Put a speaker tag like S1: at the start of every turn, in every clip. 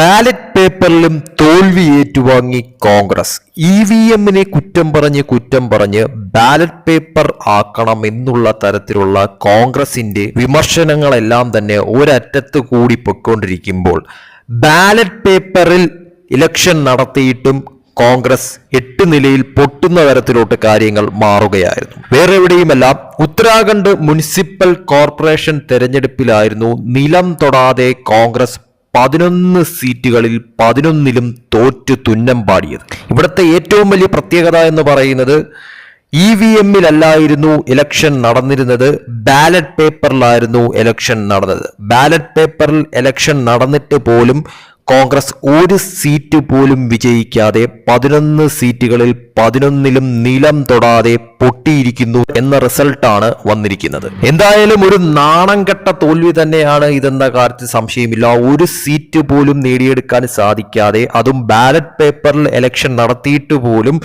S1: Ballot പേപ്പറിലും തോൽവി ഏറ്റുവാങ്ങി Congress. E V എമ്മിനെ കുറ്റം പറഞ്ഞ് കുറ്റം പറഞ്ഞ് ബാലറ്റ് പേപ്പർ ആക്കണം എന്നുള്ള തരത്തിലുള്ള കോൺഗ്രസിന്റെ വിമർശനങ്ങളെല്ലാം തന്നെ ഒരറ്റത്ത് കൂടി പൊയ്ക്കൊണ്ടിരിക്കുമ്പോൾ ബാലറ്റ് പേപ്പറിൽ ഇലക്ഷൻ നടത്തിയിട്ടും കോൺഗ്രസ് എട്ട് നിലയിൽ പൊട്ടുന്ന തരത്തിലോട്ട് കാര്യങ്ങൾ മാറുകയായിരുന്നു. വേറെ എവിടെയുമെല്ലാം ഉത്തരാഖണ്ഡ് മുനിസിപ്പൽ കോർപ്പറേഷൻ തെരഞ്ഞെടുപ്പിലായിരുന്നു നിലം തൊടാതെ കോൺഗ്രസ് പതിനൊന്ന് സീറ്റുകളിൽ പതിനൊന്നിലും തോറ്റു തുന്നം പാടിയത്. ഇവിടുത്തെ ഏറ്റവും വലിയ പ്രത്യേകത എന്ന് പറയുന്നത് ഇ വി എമ്മിലല്ലായിരുന്നു ഇലക്ഷൻ നടന്നിരുന്നത്. ബാലറ്റ് പേപ്പറിലായിരുന്നു ഇലക്ഷൻ നടന്നത്. ബാലറ്റ് പേപ്പറിൽ ഇലക്ഷൻ നടന്നിട്ട് പോലും കോൺഗ്രസ് ഒരു സീറ്റ് പോലും വിജയിക്കാതെ പതിനൊന്ന് സീറ്റുകളിൽ പതിനൊന്നിലും നിലം തൊടാതെ പൊട്ടിയിരിക്കുന്നു എന്ന റിസൾട്ടാണ് വന്നിരിക്കുന്നത്. എന്തായാലും ഒരു നാണം കെട്ട തോൽവി തന്നെയാണ് ഇതെന്ന കാര്യത്തിൽ സംശയമില്ല. ഒരു സീറ്റ് പോലും നേടിയെടുക്കാൻ സാധിക്കാതെ അതും ബാലറ്റ് പേപ്പറിൽ എലക്ഷൻ നടത്തിയിട്ട് പോലും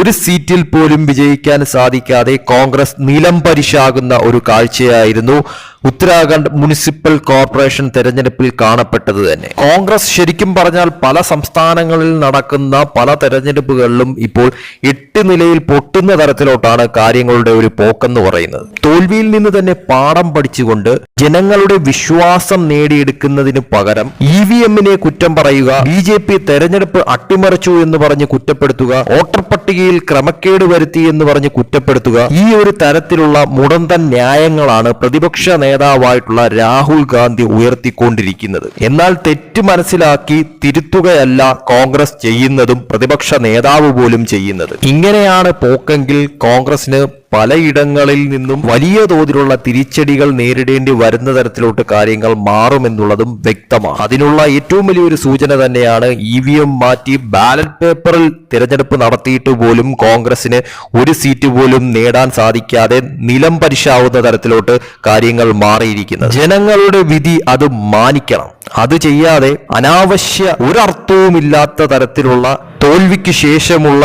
S1: ഒരു സീറ്റിൽ പോലും വിജയിക്കാൻ സാധിക്കാതെ കോൺഗ്രസ് നിലം പരിശാകുന്ന ഒരു കാഴ്ചയായിരുന്നു. ഉത്തരാഖണ്ഡ് മുനിസിപ്പൽ കോർപ്പറേഷൻ തെരഞ്ഞെടുപ്പിൽ കാണപ്പെട്ടത് തന്നെ. കോൺഗ്രസ് ശരിക്കും പറഞ്ഞാൽ പല സംസ്ഥാനങ്ങളിൽ നടക്കുന്ന പല തെരഞ്ഞെടുപ്പുകളിലും ഇപ്പോൾ എട്ട് നിലയിൽ പൊട്ടുന്ന തരത്തിലോട്ടാണ് കാര്യങ്ങളുടെ ഒരു പോക്കെന്ന് പറയുന്നത്. തോൽവിയിൽ നിന്ന് തന്നെ പാഠം പഠിച്ചുകൊണ്ട് ജനങ്ങളുടെ വിശ്വാസം നേടിയെടുക്കുന്നതിന് പകരം ഇ വി എമ്മിനെ കുറ്റം പറയുക ബി ജെ പി തെരഞ്ഞെടുപ്പ് അട്ടിമറിച്ചു എന്ന് പറഞ്ഞ് കുറ്റപ്പെടുത്തുക വോട്ടർ പട്ടികയിൽ ക്രമക്കേട് വരുത്തി എന്ന് പറഞ്ഞ് കുറ്റപ്പെടുത്തുക. ഈ ഒരു തരത്തിലുള്ള മുടന്തൻ ന്യായങ്ങളാണ് പ്രതിപക്ഷ നേതാവായിട്ടുള്ള രാഹുൽ ഗാന്ധി ഉയർത്തിക്കൊണ്ടിരിക്കുന്നത്. എന്നാൽ തെറ്റ് മനസ്സിലാക്കി തിരുത്തുകയല്ല കോൺഗ്രസ് ചെയ്യുന്നതും പ്രതിപക്ഷ നേതാവ് പോലും ചെയ്യുന്നത്. ഇങ്ങനെയാണ് പോക്കെങ്കിൽ കോൺഗ്രസിന് പലയിടങ്ങളിൽ നിന്നും വലിയ തോതിലുള്ള തിരിച്ചടികൾ നേരിടേണ്ടി വരുന്ന തരത്തിലോട്ട് കാര്യങ്ങൾ മാറുമെന്നുള്ളതും വ്യക്തമാണ്. അതിനുള്ള ഏറ്റവും വലിയൊരു സൂചന തന്നെയാണ് ഇ വി എം മാറ്റി ബാലറ്റ് പേപ്പറിൽ തിരഞ്ഞെടുപ്പ് നടത്തിയിട്ട് പോലും കോൺഗ്രസിന് ഒരു സീറ്റ് പോലും നേടാൻ സാധിക്കാതെ നിലം പരിശാവുന്ന തരത്തിലോട്ട് കാര്യങ്ങൾ മാറിയിരിക്കുന്നത്. ജനങ്ങളുടെ വിധി അത് മാനിക്കണം. അത് ചെയ്യാതെ അനാവശ്യ ഒരർത്ഥവുമില്ലാത്ത തരത്തിലുള്ള തോൽവിക്ക് ശേഷമുള്ള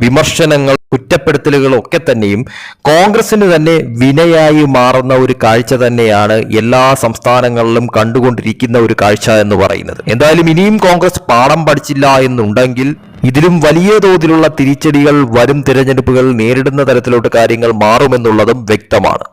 S1: വിമർശനങ്ങൾ കുറ്റപ്പെടുത്തലുകൾ ഒക്കെ തന്നെയും കോൺഗ്രസിന് തന്നെ വിനയായി മാറുന്ന ഒരു കാഴ്ച തന്നെയാണ് എല്ലാ സംസ്ഥാനങ്ങളിലും കണ്ടുകൊണ്ടിരിക്കുന്ന ഒരു കാഴ്ച എന്ന് പറയുന്നത്. എന്തായാലും ഇനിയും കോൺഗ്രസ് പാഠം പഠിച്ചില്ല എന്നുണ്ടെങ്കിൽ ഇതിലും വലിയ തോതിലുള്ള തിരിച്ചടികൾ വരും തിരഞ്ഞെടുപ്പുകൾ നേരിടുന്ന തരത്തിലോട്ട് കാര്യങ്ങൾ മാറുമെന്നുള്ളതും വ്യക്തമാണ്.